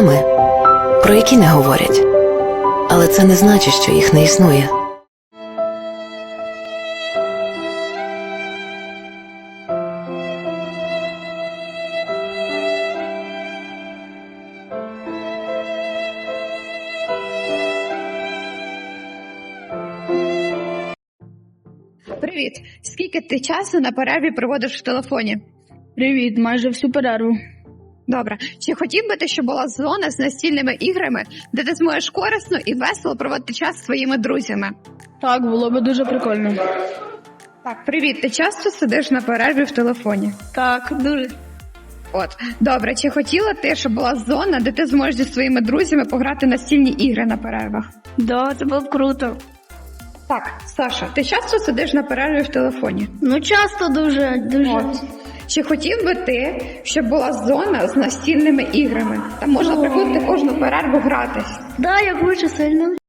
проблеми, про які не говорять. Але це не значить, що їх не існує. Привіт! Скільки ти часу на перерві проводиш в телефоні? Привіт, майже всю перерву. Добре. Чи хотів би ти, щоб була зона з настільними іграми, де ти зможеш корисно і весело проводити час зі своїми друзями? Так, було би дуже прикольно. Так, привіт. Ти часто сидиш на перерві в телефоні? Так, дуже. От добре, чи хотіла ти, щоб була зона, де ти зможеш зі своїми друзями пограти настільні ігри на перервах? Да, це було б круто. Так, Саша, ти часто сидиш на перерві в телефоні? Ну, часто дуже, дуже. От. Чи хотів би ти, щоб була зона з настільними іграми? Там можна приходити кожну перерву гратись. Да, я хочу сильно.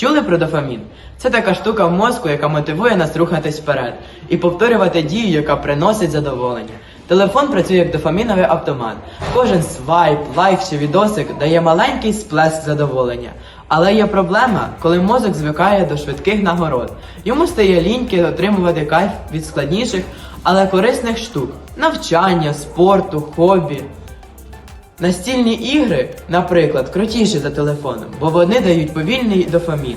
Чули про дофамін? Це така штука в мозку, яка мотивує нас рухатись вперед і повторювати дію, яка приносить задоволення. Телефон працює як дофаміновий автомат. Кожен свайп, лайк чи відосик дає маленький сплеск задоволення. Але є проблема, коли мозок звикає до швидких нагород. Йому стає ліньки отримувати кайф від складніших, але корисних штук: навчання, спорту, хобі. Настільні ігри, наприклад, крутіші за телефоном, бо вони дають повільний дофамін.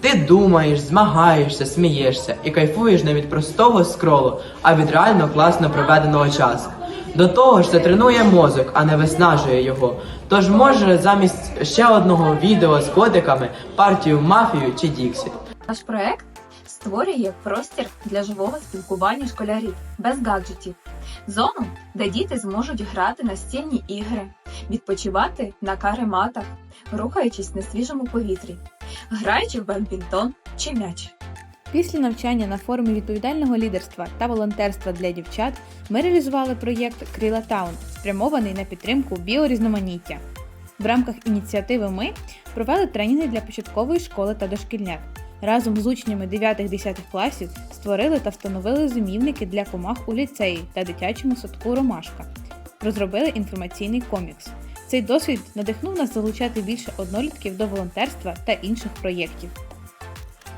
Ти думаєш, змагаєшся, смієшся і кайфуєш не від простого скролу, а від реально класно проведеного часу. До того ж, це тренує мозок, а не виснажує його. Тож може замість ще одного відео з котиками партію мафію чи Діксі. Наш проект створює простір для живого спілкування школярів без гаджетів, зону, де діти зможуть грати настільні ігри, відпочивати на карематах, рухаючись на свіжому повітрі, граючи в бадмінтон чи м'яч. Після навчання на форумі відповідального лідерства та волонтерства для дівчат ми реалізували проєкт Крила Таун, спрямований на підтримку біорізноманіття. В рамках ініціативи ми провели тренінги для початкової школи та дошкільнят. Разом з учнями 9-10 класів створили та встановили зумівники для комах у ліцеї та дитячому садку Ромашка. Розробили інформаційний комікс. Цей досвід надихнув нас залучати більше однолітків до волонтерства та інших проєктів.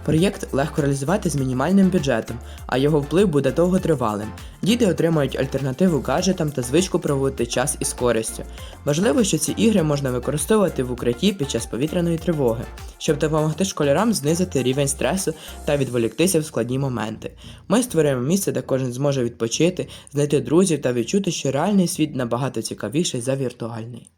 Проєкт легко реалізувати з мінімальним бюджетом, а його вплив буде довготривалим. Діти отримають альтернативу гаджетам та звичку проводити час із користю. Важливо, що ці ігри можна використовувати в укритті під час повітряної тривоги, щоб допомогти школярам знизити рівень стресу та відволіктися в складні моменти. Ми створюємо місце, де кожен зможе відпочити, знайти друзів та відчути, що реальний світ набагато цікавіший за віртуальний.